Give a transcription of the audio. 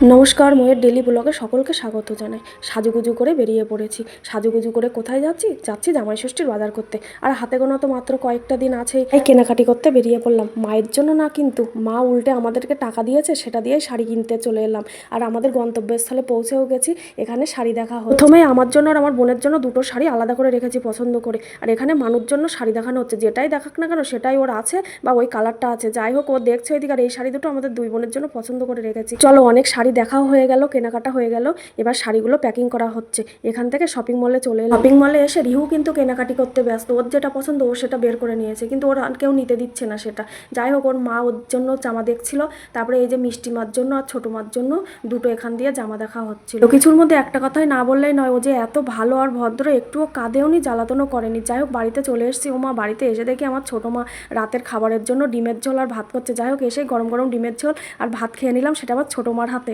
নমস্কার, ময়ের ডেলি ব্লগে সকলকে স্বাগত জানাই। সাজুগুজু করে বেরিয়ে পড়েছি। সাজুগুজু করে কোথায় যাচ্ছি? যাচ্ছি জামাই ষষ্ঠীর বাজার করতে। আর হাতে গোনা তো মাত্র কয়েকটা দিন আছে। এই কেনাকাটি করতে বেরিয়ে পড়লাম। মায়ের জন্য না কিন্তু, মা উল্টে আমাদেরকে টাকা দিয়েছে, সেটা দিয়েই শাড়ি কিনতে চলে এলাম। আর আমাদের গন্তব্যস্থলে পৌঁছেও গেছি। এখানে শাড়ি দেখা হলো প্রথমে আমার জন্য আর আমার বোনের জন্য দুটো শাড়ি আলাদা করে রেখেছি পছন্দ করে। আর এখানে মানুষ জন্য শাড়ি দেখানো হচ্ছে। যেটাই দেখাক না কেন, সেটাই ওর আছে বা ওই কালারটা আছে। যাই হোক, ও দেখছে ওইদিকে আর এই শাড়ি দুটো আমাদের দুই বোনের জন্য পছন্দ করে রেখেছি। চলো অনেক শাড়ি দেখাও হয়ে গেল, কেনাকাটা হয়ে গেল, এবার শাড়িগুলো প্যাকিং করা হচ্ছে। এখান থেকে শপিং মলে চলে এলাম। শপিং মলে এসে রিহু কিন্তু কেনাকাটি করতে ব্যস্ত। ওর যেটা পছন্দ ও সেটা বের করে নিয়েছে, কিন্তু ওর কেউ নিতে দিচ্ছে না সেটা। যাই হোক, ওর মা ওর জন্য জামা দেখছিল। তারপরে এই যে মিষ্টি মার জন্য আর ছোটো মার জন্য দুটো এখান দিয়ে জামা দেখা হচ্ছিল। কিছুর মধ্যে একটা কথাই না বললেই নয়, ও যে এত ভালো আর ভদ্র, একটুও কাঁদেও নি জ্বালাতনও করেনি। যাই হোক, বাড়িতে চলে এসেছি। ও মা বাড়িতে এসে দেখি আমার ছোটো মা রাতের খাবারের জন্য ডিমের ঝোল আর ভাত করছে। যাই হোক, এসে গরম গরম ডিমের ঝোল আর ভাত খেয়ে নিলাম, সেটা আবার ছোটো মার হাতে।